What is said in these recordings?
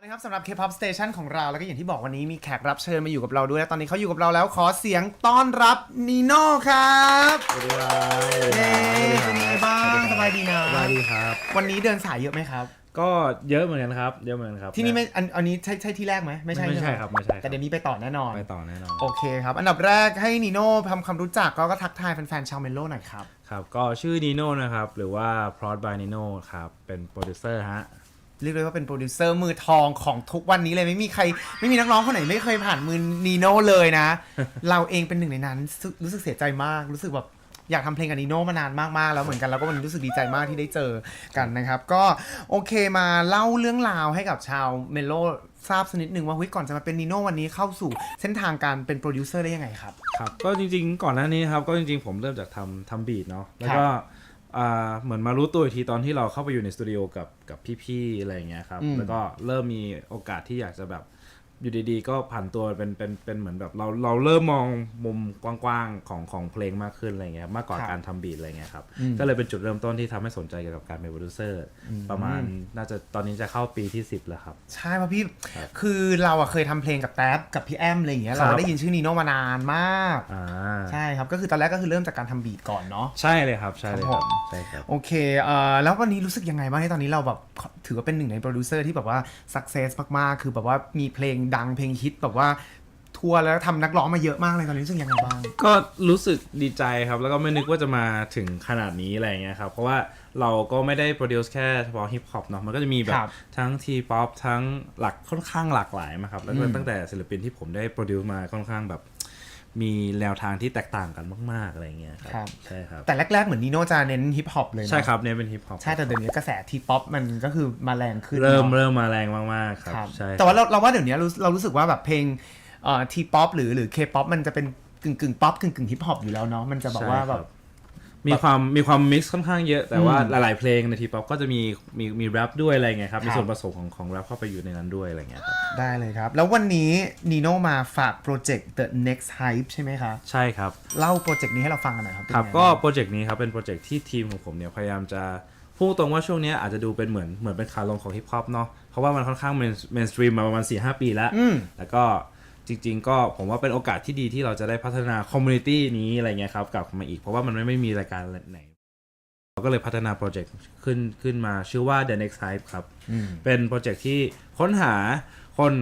นะครับสำหรับ K-pop Station ของเราแล้วก็อย่างที่บอกวันนี้มีแขกรับเชิญมาอยู่กับเราด้วยและตอนนี้เขาอยู่กับเราแล้วขอเสียงต้อนรับนีโน่ครับสวัสดีครับเย้เป็นยังไงบ้างสบายดีนะสบายดีครับ วันนี้เดินสายเยอะไหมครับ ก็เยอะเหมือนกันครับ เยอะเหมือนกันครับที่นี่ไม่อันอันนี้ใช่ใช่ที่แรกไหมไม่ใช่ไม่ใช่ใช่ไหมครับไม่ใช่ครับแต่เดี๋ยวนี้ไปต่อแน่นอนไปต่อแน่นอนโอเคครับ อันดับแรกให้นีโน่ทำความรู้จักก็ก็ทักทายแฟนๆชาวเมโลหน่อยครับครับก็ชื่อนีโน่นะครับหรือว่า Prod by Nino ครับเป็นโปรดิวเซอร์ฮะ เรียกเลยว่าเป็นโปรดิวเซอร์มือทองของทุกวันนี้เลยไม่มีใคร ไม่มีนักร้องคนไหนไม่เคยผ่านมือนีโน่เลยนะ เราเองเป็นหนึ่งในนั้นรู้รู้สึกเสียใจมากรู้สึกแบบอยากทำเพลงกับนีโน่มานานมากๆแล้วเหมือนกันแล้วก็วันนี้รู้สึกดีใจมากที่ได้เจอกันนะครับ ก็โอเคมาเล่าเรื่องราวให้กับชาวเมโลทราบสักนิดหนึ่งว่าเฮ้ยก่อนจะมาเป็นนีโน่วันนี้เข้าสู่เส้นทางการเป็นโปรดิวเซอร์ได้ยังไงครับ ครับก็จริงๆ ก่อนหน้านี้ครับก็จริงๆ ผมเริ่มจากทำทำบีทเนาะแล้วก็อ่า เหมือนมารู้ตัวอีกทีตอนที่เราเข้าไปอยู่ในสตูดิโอกับกับพี่ๆอะไรอย่างเงี้ยครับอืมแล้วก็เริ่มมีโอกาสที่อยากจะแบบ อยู่ดีๆ ก็ผ่านตัวเป็นเป็นเป็นเหมือนแบบเราเราเริ่มมองมุมกว้างๆของของเพลงมากขึ้นอะไรเงี้ยครับมากกว่าการทำบีทอะไรเงี้ยครับก็เลยเป็นจุดเริ่มต้นที่ทำให้สนใจเกี่ยวกับการเป็นโปรดิวเซอร์ประมาณน่าจะตอนนี้จะเข้าปีที่ 10 แล้วครับ ใช่เพราะพี่ ครับคือเราอะเคยทำเพลงกับแท็บกับพี่แอมอะไรอย่างเงี้ย ครับ เราได้ยินชื่อนีโน่มานานมาก อ่าใช่ครับ ก็คือตอนแรกก็คือเริ่มจากการทำบีทก่อนเนาะ ใช่เลยครับใช่เลยคครัรับบผม ใช่ครับ โอเคเอ่อแล้ววันนี้รู้สึกยังไงบ้างที่ตอนนี้เราแบบถือว่าเป็นหนึ่งในโปรดิวเซอร์ที่แบบว่าสักเซสมากๆ คือแบบว่ามีเพลงดังเพลงฮิตแบบว่าทัวร์แล้วทำนักร้องมาเยอะมากเลยตอนนี้รู้สึกยังไงบ้าง ก็รู้สึกดีใจครับ แล้วก็ไม่นึกว่าจะมาถึงขนาดนี้อะไรเงี้ยครับ เพราะว่าเราก็ไม่ได้โปรดิวซ์แค่เฉพาะฮิปฮอปเนาะมันก็จะมีแบครับบทั้งทีป๊อปทั้งหลักค่อนข้างหลากหลายมาครับ แล้วก็อืมตั้งแต่ศิลปินที่ผมได้โปรดิวซ์มาค่อนข้างแบบ มีแนวทางที่แตกต่างกันมาก ๆ อะไรเงี้ยครับ ใช่ครับ แต่แรก ๆ เหมือนนีโน่จะเน้นฮิปฮอปเลยเนอะใช่ครับ เนี่ยเป็นฮิปฮอป ใช่แต่เดี๋ยวนี้กระแสทีป๊อปมันก็คือมาแรงขึ้น เริ่มนอะเริ่มมาแรงมากๆครับครับ ใช่ แต่ว่าเราเราว่าเดี๋ยวนี้เราเรารู้สึกว่าแบบเพลงเอ่อทีป๊อปหรือหรือเคป๊อปมันจะเป็นกึ่งกึ่งป๊อปกึ่งกึ่งฮิปฮอปอยู่แล้วเนาะมันจะแบบว่าแบบ มีความมีความมิกซ์ค่อนข้างเยอะ แต่ว่าอืมหลาย ๆ เพลงในทีป๊อปก็จะมีมีมีแรปด้วยอะไรเงี้ยครับครับ มีส่วนผสมของของแรปเข้าไปอยู่ในนั้นด้วยอะไรเงี้ยครับ ได้เลยครับ แล้ววันนี้นีโน่มาฝากโปรเจกต์ The Next Hype ใช่ไหมคะ ใช่ครับ เล่าโปรเจกต์นี้ให้เราฟังกันหน่อยครับเป็นครับไงก็โปรเจกต์นี้ครับ เป็นโปรเจกต์ที่ทีมของผมเนี่ยพยายามจะพูดตรงว่าช่วงเนี้ยอาจจะดูเป็นเหมือนเหมือนเป็นขาลงของฮิปฮอปเนาะ เพราะว่ามันค่อนข้างเมนสตรีมมาประมาณ4-5 ปีแล้วอืมแล้วก็ จริง ๆ ก็ผมว่าเป็นโอกาสที่ดีที่เราจะได้พัฒนาคอมมูนิตี้นี้อะไรเงี้ยครับกลับมาอีกเพราะว่ามันไม่ไม่มีรายการไหนเราก็เลยพัฒนาโปรเจกต์ขึ้นขึ้นมาชื่อว่า The Next Hype ครับอืมเป็นโปรเจกต์ที่ค้นหาคน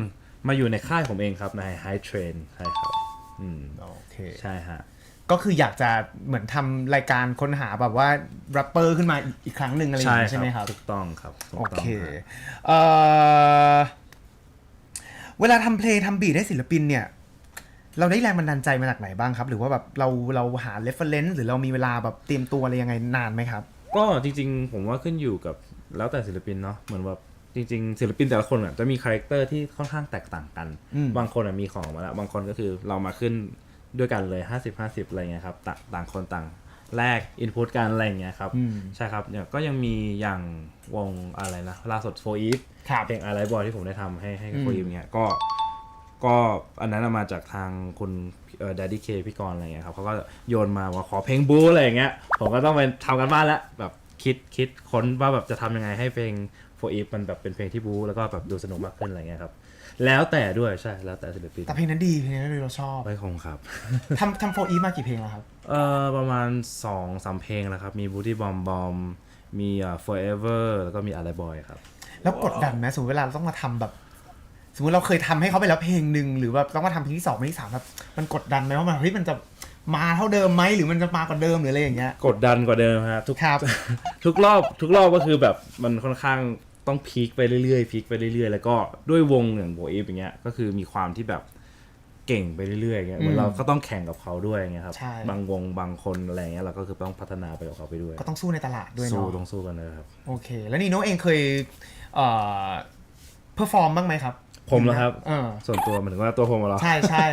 มาอยู่ในค่ายผมเองครับใน High Train ใช่ครับอืมโอเคใช่ฮะก็คืออยากจะเหมือนทำรายการค้นหาแบบว่าแรปเปอร์ขึ้นมาอีกอีกครั้งหนึ่งอะไรอย่างนี้ใช่ไหมครับ ถูกต้องครับถูกโอต้องเคฮะเอ่อ เวลาทำเพลงทำบีทให้ศิลปินเนี่ย เราได้แรงบันดาลใจมาจากไหนบ้างครับ หรือว่าแบบเราเราหา reference หรือเรามีเวลาแบบเตรียมตัวอะไรยังไงนานไหมครับ ก็จริงๆ ผมว่าขึ้นอยู่กับแล้วแต่ศิลปินเนาะเหมือนแบบจริงๆ ศิลปินแต่ละคนอะจะมีคาแรคเตอร์ที่ค่อนข้างแตกต่างกัน อืม บางคนอะมีของมาแล้วบางคนก็คือเรามาขึ้นด้วยกันเลย 50 50 อะไรเงี้ยครับต่างต่างคนต่าง แลกอินพุตกันอะไรเงี้ยครับอืมใช่ครับเนี่ยก็ยังมีอย่างวงอะไรนะล่าสุดโฟอีฟครับเพลงอะไรบอยที่ผมได้ทำให้ให้อืมโฟอีฟเนี่ยก็ก็อันนั้นเอามาจากทางคุณเอ่อ Daddy K พี่กรณ์อะไรเงี้ยครับเขาก็โยนมาว่าขอเพลงบูอะไรอย่างเงี้ยผมก็ต้องไปทำกันบ้านแล้วแบบ คิดคิดค้นว่าแบบจะทำยังไงให้เพลง for Eve มันแบบเป็นเพลงที่บูแล้วก็แบบดูสนุกมากขึ้นอะไรเงี้ยครับ แล้วแต่ด้วยใช่แล้วแต่ศิลปินแต่เพลงนั้นดีเพลงนั้นเราชอบไม่คงครับ ทำทำโฟอีมากี่เพลงแล้วครับ เอ่อประมาณ2อสามเพลงแล้วครับ มี Booty Bomb Bomb มีอ่า Forever แล้วก็มีอะไรบอยครับ แล้วกดดันไหมสมมติเวลาเราต้องมาทำแบบ สมมติเราเคยทำให้เขาไปแล้วเพลงหนึ่งหรือว่าต้องมาทำเพลงที่สองเพลงที่สามแบบมันกดดันไหมว่ามันเฮ้ยมันจะ มาเท่าเดิมไหมหรือมันจะมากกว่าเดิมหรืออะไรอย่างเงี้ย กดดันกว่าเดิมฮะทุกครับ ทุกรอบทุกรอบก็คือแบบมันค่อนข้างต้องพีคไปเรื่อยๆพีคไปเรื่อยๆ แล้วก็ด้วยวงอย่างโบเอฟอย่างเงี้ยก็คือมีความที่แบบเก่งไปเรื่อยๆอย่างเงี้ยเหมือนเราก็ต้องแข่งกับเขาด้วยอย่างเงี้ยครับ ใช่ บางวงบางคนอะไรเงี้ยเราก็คือต้องพัฒนาไปกับเขาไปด้วยก็ต้องสู้ในตลาดด้วยสู้เนาะต้องสู้กันเลยครับ โอเค แล้วนีโน่เองเคยเอ่อเพอร์ฟอร์มบ้างไหมครับผมเหรอครับ เออส่วนตัวหมายถึงว่าตัวผมเหรอ ใช่ใช่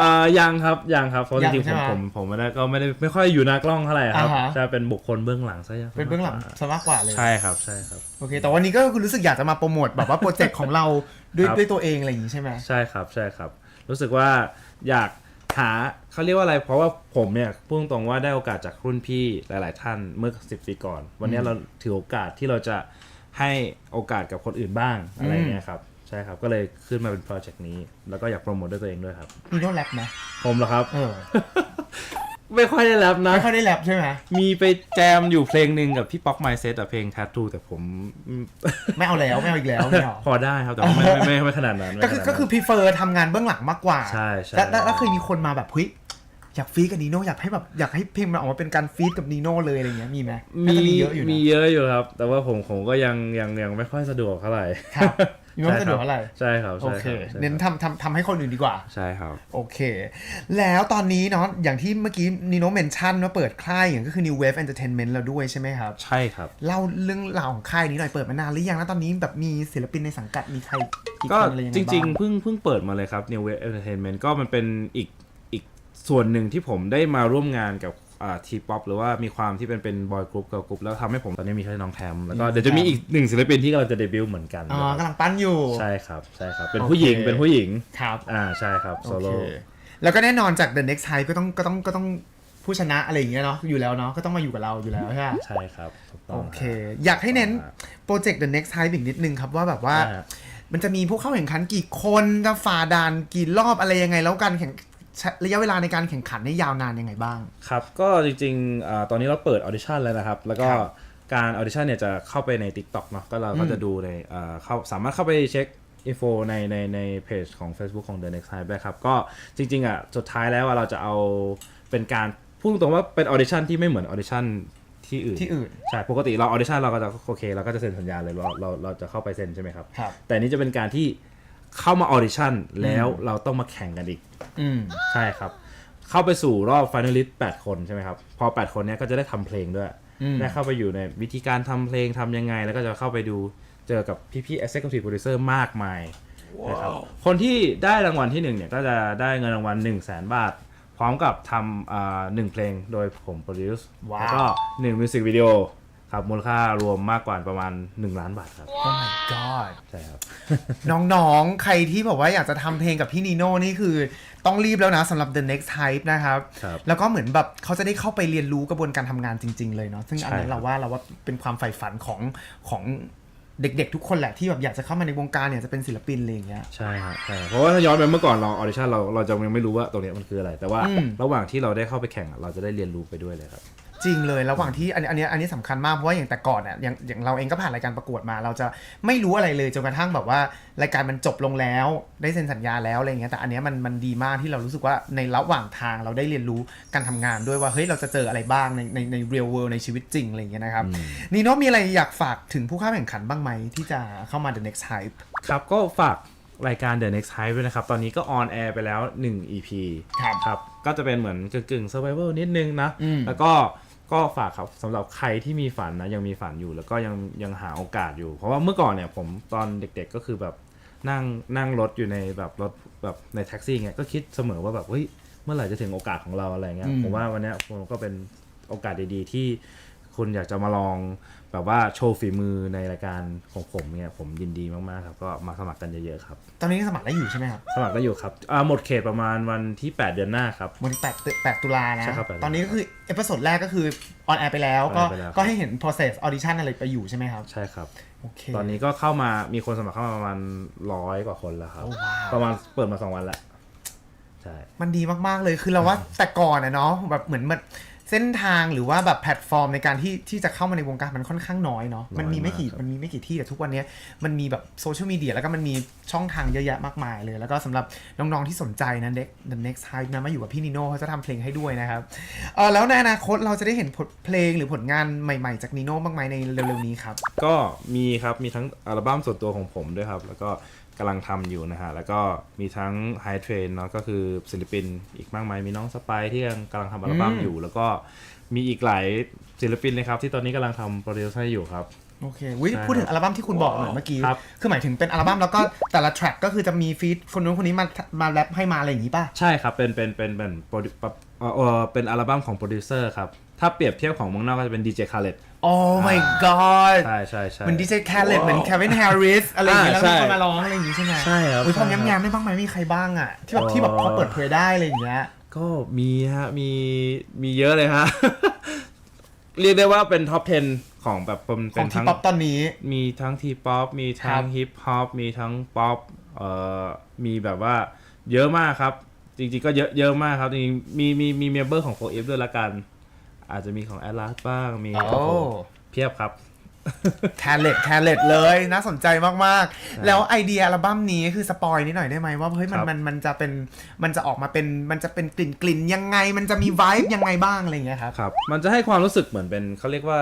อ่ายังครับยังครับเพราะจยังริงๆใช่ผมไหมผมผมไม่ได้ก็ไม่ได้ไม่ค่อยอยู่หน้ากล้องเท่าไหร่ครับ อ่าฮะใช่เป็นบุคคลเบื้องหลังซะยังเป็นเบื้องหลังซะมากกว่าเลย ใช่ครับใช่ครับ โอเค แต่วันนี้ก็คือรู้สึกอยากจะมาโปรโมทแบบว่าโปรเจกต์ของเราด้วยครับ ด้วยตัวเองอะไรอย่างนี้ใช่ไหม ใช่ครับใช่ครับ รู้สึกว่าอยากหาเขาเรียกว่าอะไร เพราะว่าผมเนี่ยพูดตรงๆว่าได้โอกาสจากรุ่นพี่หลาย ๆ ท่านเมื่อสิบปีก่อน วันนี้เราถือโอกาสที่เราจะให้โอกาสกับคนอื่นบ้างอะไรเงี้ยครับ ใช่ครับ ก็เลยขึ้นมาเป็นโปรเจกต์นี้ แล้วก็อยากโปรโมทด้วยตัวเองด้วยครับนีโน่แรปไหมผมเหรอครับ เออไม่ค่อยได้แรปนะ ไม่ค่อยได้แรปใช่ไหมมีไปแจมอยู่เพลงหนึ่งกับพี่ป๊อกไมเซ็ตอะเพลง Tattoo แต่ผมอืมไม่เอาแล้วไม่เอาอีกแล้วไม่เอา พอได้ครับ แต่ว่าไม่ไม่ไม่ไม่ขนาดนั้นไม่ก็คือขนาดนั้น ก็คือ prefer ทำงานเบื้องหลังมากกว่าใช่ใช่ แล้วแล้วแล้วเคยมีคนมาแบบเฮ้ยอยากฟีดกับนีโน่อยากให้แบบอยากให้เพลงมันออกมาเป็นการฟีดกับนีโน่เลยอะไรเงี้ยมีไหมน่ามีจะมีเยอะอยู่มีนะเยอะอยู่ครับ แต่ว่าผมผมก็ยังยังยังไม่ค่อยสะดวกเท่าไหร่ ครับ มีความสะดวกอะไรใช่ครับโอใช่เคครับใช่ครับเน้นทำทำทำให้คนอื่นดีกว่า ใช่ครับ โอเค แล้วตอนนี้เนาะอย่างที่เมื่อกี้นีโน่เมนชั่นว่าเปิดค่ายอย่างก็คือ New Wave Entertainment แล้วด้วยใช่ไหมครับ ใช่ครับ เล่าเรื่องราวของค่ายนี้หน่อยเปิดมานานหรือยังแล้วตอนนี้แบบมีศิลปินในสังกัดมีใครกี่ก็คนอะไรยังไงจบ้าง ริงๆเพิ่งเพิ่งเปิดมาเลยครับ New Wave Entertainment ก็มันเป็นอีกอีกส่วนหนึ่งที่ผมได้มาร่วมงานกับอ่า ทีป๊อปหรือว่ามีความที่เป็นเป็นบอยกรุ๊ปกับกรุ๊ปแล้วทำให้ผมตอนนี้มีแค่น้องแทมแล้วก็เดี๋ยวจะมีอีกหนึ่งศิลปินที่กำลังจะเดบิวต์เหมือนกันอ๋อกำลังปั้นอยู่ ใช่ครับใช่ครับ เป็นโอเคผู้หญิงเป็นผู้หญิงครับอ่าใช่ครับโซโอโล่เคแล้วก็แน่นอนจาก The Next Hype ก็ต้องก็ต้องก็ต้องผู้ชนะอะไรอย่างเงี้ยเนาะอยู่แล้วเนาะก็ต้องมาอยู่กับเราอยู่แล้วใช่ไหมใช่ครับถูกต้โอองเค อยากให้เน้นโปรเจกต์ The Next Hype อีกนิดนึงครับว่าแบบว่าใช่ครับมันจะมีผู้เข้าแข่งขันกี่คนจะฝ่าด่านกี่รอบอะไรยังไงแล้วการแข่งใช้ ระยะเวลาในการแข่งขันนี่ยาวนานยังไงบ้าง ครับ ก็จริงๆอ่าตอนนี้เราเปิดออดิชั่นแล้วนะครับ แล้วก็ครับการออดิชั่นเนี่ยจะเข้าไปใน TikTok เนาะก็เราก็จะดูในอ่าเข้าสามารถเข้าไปเช็คอินโฟในในในเพจของ Facebook ของ The Next Hype ได้ครับ ก็จริง ๆ อะ สุดท้ายแล้วอะเราจะเอาเป็นการพูดตรงๆว่าเป็นออดิชั่นที่ไม่เหมือนออดิชั่นที่อื่นที่อื่นใช่ปกติเราออดิชั่นเราก็จะโอเคเราก็จะเซ็นสัญญาเลยเราเราเราจะเข้าไปเซ็นใช่ไหมครับครับแต่อันนี้จะเป็นการที่ เข้ามาออดิชั่นแล้วเราต้องมาแข่งกันอีก อืม ใช่ครับ เข้าไปสู่รอบฟิแนลิสต์8คนใช่ไหมครับ พอ 8 คนเนี้ยก็จะได้ทำเพลงด้วย อืม ได้เข้าไปอยู่ในวิธีการทำเพลงทำยังไง แล้วก็จะเข้าไปดูเจอกับพี่ๆ executive producer มากมายนะครับ คนที่ได้รางวัลที่หนึ่งเนี่ยก็จะได้เงินรางวัล1 0 0 0 0แสนบาท พร้อมกับทำอ่าหนึ่งเพลงโดยผมโปรดิวซ์ว้าวแล้วก็หนึ่งมิวสิกวิดีโอ ครับมูลค่ารวมมากกว่าประมาณ 1 ล้านบาทครับ Oh my god ใช่ครับ น้องๆ ใครที่บอกว่าอยากจะทำเพลงกับพี่นีโน่นี่คือต้องรีบแล้วนะสำหรับ The Next Hype นะครับ ครับ แล้วก็เหมือนแบบเขาจะได้เข้าไปเรียนรู้กระบวนการทำงานจริง ๆ เลยเนาะซึ่งอันนั้นใช่ครับเราว่าเราว่าเป็นความใฝ่ฝันของของเด็กๆ ทุกคนแหละที่แบบอยากจะเข้ามาในวงการเนี่ยจะเป็นศิลปินอะไรอย่างเงี้ย ใช่ครับใช่เพราะว่าถ้าย้อนไปเมื่อก่อนเราออดิชั่นเราเราจะยังไม่รู้ว่าตรงเนี้ยมันคืออะไร แต่ว่าอืม ระหว่างที่เราได้เข้าไปแข่งอะเราจะได้เรียนรู้ไปด้วยเลยครับ จริงเลยระหว่างที่อันอันเนี้ยอันนี้สำคัญมากเพราะว่าอย่างแต่ก่อนอะอย่างอย่างเราเองก็ผ่านรายการประกวดมา เราจะไม่รู้อะไรเลยจนกระทั่งแบบว่ารายการมันจบลงแล้ว ได้เซ็นสัญญาแล้วอะไรเงี้ยแต่อันเนี้ยมันมันดีมากที่เรารู้สึกว่าในระหว่างทางเราได้เรียนรู้การทำงานด้วยว่าเฮ้ยเราจะเจออะไรบ้างในในใน real world ในชีวิตจริงอะไรเงี้ยนะครับนีโน่มีอะไรอยากฝากถึงผู้เข้าแข่งขันบ้างไหมที่จะเข้ามา the next hype ครับก็ฝากรายการ The Next Hype ด้วยนะครับ ตอนนี้ก็ออนแอร์ไปแล้ว 1 EP ครับครับก็จะเป็นเหมือนกึ่งๆ survival นิดนึงนะอืมแล้วก็ ก็ฝากครับสำหรับใครที่มีฝันนะยังมีฝันอยู่แล้วก็ยังยังหาโอกาสอยู่ เพราะว่าเมื่อก่อนเนี่ยผมตอนเด็กๆก็คือแบบนั่งนั่งรถอยู่ในแบบรถแบบในแท็กซี่เงี้ยก็คิดเสมอว่าแบบเฮ้ยเมื่อไหร่จะถึงโอกาสของเราอะไรเงี้ยอืม ผมว่าวันเนี้ยผมก็เป็นโอกาสดีๆที่คุณอยากจะมาลอง แบบว่าโชว์ฝีมือในรายการของผมเนี่ยผมยินดีมากๆครับก็มาสมัครกันเยอะๆครับ ตอนนี้สมัครได้อยู่ใช่ไหมครับสมัครได้อยู่ครับอ่าหมดเขตประมาณวันที่ 8 เดือนหน้าครับ วันที่แปดแปดตุลานะ ใช่ครับแปดตุลาตอนนี้ก็คือเอพิโซดแรกก็คือออนแอร์ไปแล้ว ก็ออนแอร์ไปแล้วก็ให้เห็น process audition อะไรไปอยู่ใช่ไหมครับ ใช่ครับ โอเค ตอนนี้ก็เข้ามามีคนสมัครเข้ามาประมาณร้อยกว่าคนแล้วครับ โอ้ว้าว ประมาณเปิดมา2วันแล้วใช่ มันดีมากๆเลย คือเราว่าแต่ก่อนอะเนาะแบบเหมือนมัน เส้นทางหรือว่าแบบแพลตฟอร์มในการที่ที่จะเข้ามาในวงการมันค่อนข้างน้อยเนาะมันมีไม่กี่น้อยมากครับมันมีไม่กี่ที่แต่ทุกวันเนี้ยมันมีแบบโซเชียลมีเดียแล้วก็มันมีช่องทางเยอะแยะมากมายเลย แล้วก็สำหรับน้องๆที่สนใจนะเด็ก The Next Hype นะมาอยู่กับพี่นิโน่เขาจะทำเพลงให้ด้วยนะครับเออแล้วในอนาคตเราจะได้เห็นผลเพลงหรือผลงานใหม่ๆ จากนิโน่บ้างไหมในเร็วๆนี้ครับก็มีครับมีทั้งอัลบั้มส่วนตัวของผมด้วยครับ แล้วก็ กำลังทำอยู่นะฮะ แล้วก็มีทั้ง High Train เนาะก็คือศิลปินอีกมากมาย มีน้องสไปที่ยังกำลังทำอัลบั้มอืมอยู่ แล้วก็มีอีกหลายศิลปินเลยครับที่ตอนนี้กำลังทำโปรดิวเซอร์อยู่ครับ โอเควิใช่พูดถึงอัลบั้มที่คุณบอกหน่อยเมื่อกี้ ครับคือหมายถึงเป็นอัลบั้มแล้วก็แต่ละแทร็กก็คือจะมีฟีดคนนู้นคนนี้มามาแรปให้มาอะไรอย่างนี้ป่ะ ใช่ครับ เป็นเป็นเป็นเป็นโปรดิวเอ่อเอ่อเป็นอัลบั้มของโปรดิวเซอร์ครับ ถ้าเปรียบเทียบของเมืองนอกก็จะเป็นดีเจคาร์เลต โอ้ my god ใช่ใช่ใช่ เหมือนดีเจแคลเลตเหมือนแค v วินแฮร์ริสอะไรอย่างเงี้ยแล้วอ่ามีใช่คนมาร้องอะไรอย่างงี้ใช่ไหมใช่ครับ อุ้ยพอใช่ครับแง้มๆได้บ้างไหมมีใครบ้างอะ ที่แบบอ๋อที่แบบพอเปิดเผยได้อะไรอย่างเงี้ย ก็มีฮะ มีมีเยอะเลยฮะ เรียกได้ว่าเป็นท็อป 10 ของแบบเป็นขเป็องนทีทั้งป๊อปตอนนี้ มีทั้งทีป๊อปมีทั้ครังบฮิปฮอปมีทั้งป๊อปเอ่อมีแบบว่าเยอะมากครับ จริงๆก็เยอะเยอะมากครับจริงๆมีมีมีเมมเบอร์ของโฟเอฟด้วยละกัน อาจจะมีของแอดลาสบ้างมีโอ้โอ้โหเพียบครับแคลเลตแคลเลตเลยน่าสนใจมาก ๆ แล้วไอเดียอัลบั้มนี้คือสปอยนิดหน่อยได้ไหมว่าเฮ้ยมันครับมันมันจะเป็นมันจะออกมาเป็นมันจะเป็นกลิ่นกลิ่นยังไง มันจะมีไวฟ์ยังไงบ้างอะไรอย่างเงี้ยครับครับ มันจะให้ความรู้สึกเหมือนเป็นเขาเรียกว่า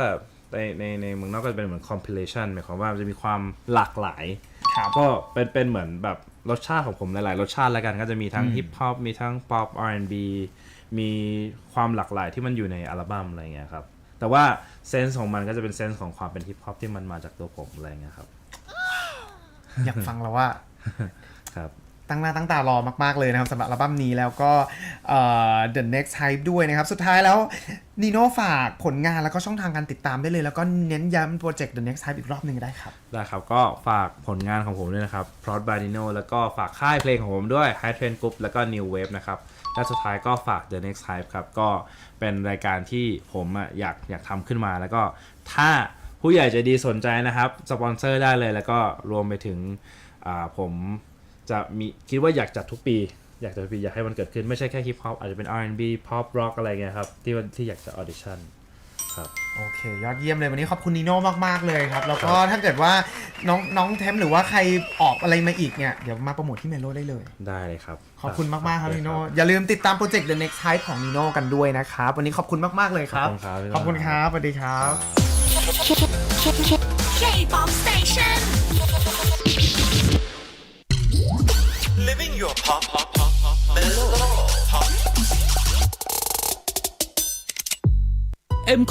ในในในเมืองนอกก็จะเป็นเหมือน compilation หมายความว่ามันจะมีความหลากหลายครับก็เป็นเป็นเหมือนแบบรสชาติของผมหลาย ๆ รสชาติแล้วกันก็จะมีทั้งอืมฮิปฮอปมีทั้งป๊อป R&B มีความหลากหลายที่มันอยู่ในอัลบั้มอะไรเงี้ยครับ แต่ว่าเซนส์ของมันก็จะเป็นเซนส์ของความเป็นฮิปฮอปที่มันมาจากตัวผมอะไรเงี้ยครับ อยากฟังแล้วว่า ครับ ตั้งหน้าตั้งตารอมาก ๆ เลยนะครับสำหรับอัลบั้มนี้แล้วก็เอ่อ The Next Hype ด้วยนะครับ สุดท้ายแล้วนีโน่ฝากผลงานแล้วก็ช่องทางการติดตามได้เลย แล้วก็เน้นย้ำโปรเจกต์ The Next Hype อีกรอบหนึ่งได้ครับ ได้ครับ ก็ฝากผลงานของผมด้วยนะครับ p r o d b y Dino แล้วก็ฝากค่ายเพลงของผมด้วย High Trend Group แล้วก็ New Wave นะครับและสุดท้ายก็ฝาก The Next Hype ครับ ก็เป็นรายการที่ผมอะอยากอยากทำขึ้นมาแล้วก็ถ้าผู้ใหญ่ใจะดีสนใจนะครับสปอนเซอร์ได้เลยแล้วก็รวมไปถึงผม จะมีคิดว่าอยากจัดทุกปี อยากจัดทุกปีอยากให้มันเกิดขึ้นไม่ใช่แค่ฮิปฮอปอาจจะเป็น R&B Pop Rock อะไรเงี้ยครับ ที่ว่าที่อยากจะออดิชั่นครับโอเค ยอดเยี่ยมเลยวันนี้ขอบคุณนีโน่มาก ๆ เลยครับ แล้วก็ถ้าเกิดว่าน้องน้องเทมหรือว่าใครออกอะไรมาอีกเนี่ย เดี๋ยวมาโปรโมทที่เมโลได้เลย ได้เลยครับ ขอบคุณมาก ๆ ครับฝนีโน่ด้วยอย่าลืมติดตามโปรเจกต์ The Next Hype ของนีโน่กันด้วยนะครับ วันนี้ขอบคุณมาก ๆ เลยครับ ขอบคุณครับขอบคุณครับสวัสดีครับ K-pop Station. Your pop, pop, pop, pop, pop. Mellow pop. M